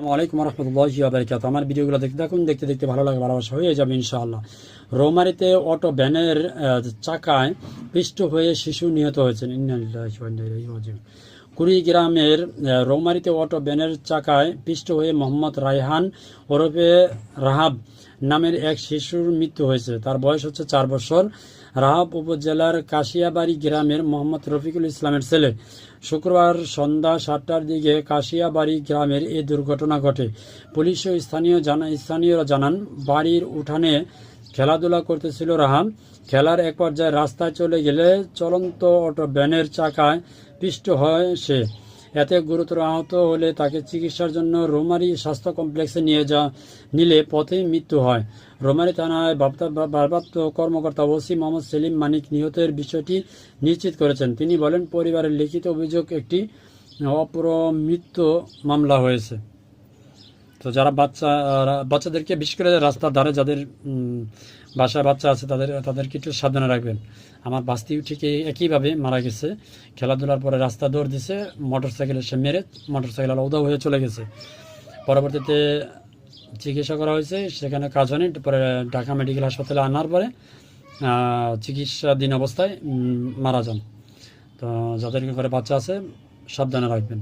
আসসালামু আলাইকুম রহমতুল্লাহি বারকাত আমার ভিডিওগুলো দেখতে থাকুন, দেখতে দেখতে ভালো লাগে, ভালোবাসা হয়ে যাবে ইনশাআল্লাহ। রৌমারিতে অটো ভ্যানের চাকায় পিষ্ট হয়ে শিশু নিহত হয়েছেন। কুড়িগ্রামের রৌমারিতে অটো ব্যানের চাকায় পিষ্ট হয়ে মোহাম্মদ রায়হান ওরফে রাহাব নামের এক শিশুর মৃত্যু হয়েছে। তার বয়স হচ্ছে চার বছর। রাহাব উপজেলার কাশিয়াবাড়ি গ্রামের মোহাম্মদ রফিকুল ইসলামের ছেলে। শুক্রবার সন্ধ্যা সাতটার দিকে কাশিয়াবাড়ি গ্রামের এই দুর্ঘটনা ঘটে। পুলিশ ও স্থানীয় জানা স্থানীয়রা জানান, বাড়ির উঠানে খেলাধুলা করতেছিল রাহাম। খেলার এক পর্যায়ে রাস্তায় চলে গেলে চলন্ত অটো ভ্যানের চাকায় পিষ্ট হয় সে। এতে গুরুতর আহত হলে তাকে চিকিৎসার জন্য রোমারি স্বাস্থ্য কমপ্লেক্সে নিয়ে যা, নিলে পথেই মৃত্যু হয়। রোমারি থানায় ভারপ্রাপ্ত কর্মকর্তা ওসি মোহাম্মদ সেলিম মানিক নিহতের বিষয়টি নিশ্চিত করেছেন। তিনি বলেন, পরিবারের লিখিত অভিযোগ একটি অপরমৃত্য মামলা হয়েছে। তো যারা বাচ্চা বাচ্চাদেরকে বিশেষ করে রাস্তার ধারে যাদের বাসায় বাচ্চা আছে, তাদের, তাদেরকে একটু সাবধানে রাখবেন। আমার বাস্তিও ঠিক একইভাবে মারা গেছে। খেলাধুলার পরে রাস্তা দৌড় দিছে মোটর সাইকেলে সে মেরে মোটর সাইকেল উদাও হয়ে চলে গেছে। পরবর্তীতে চিকিৎসা করা হয়েছে, সেখানে কাজ হয়নি, পরে ঢাকা মেডিকেল হাসপাতালে আনার পরে চিকিৎসাধীন অবস্থায় মারা যান। তো যাদের ঘরে বাচ্চা আছে, সাবধানে রাখবেন।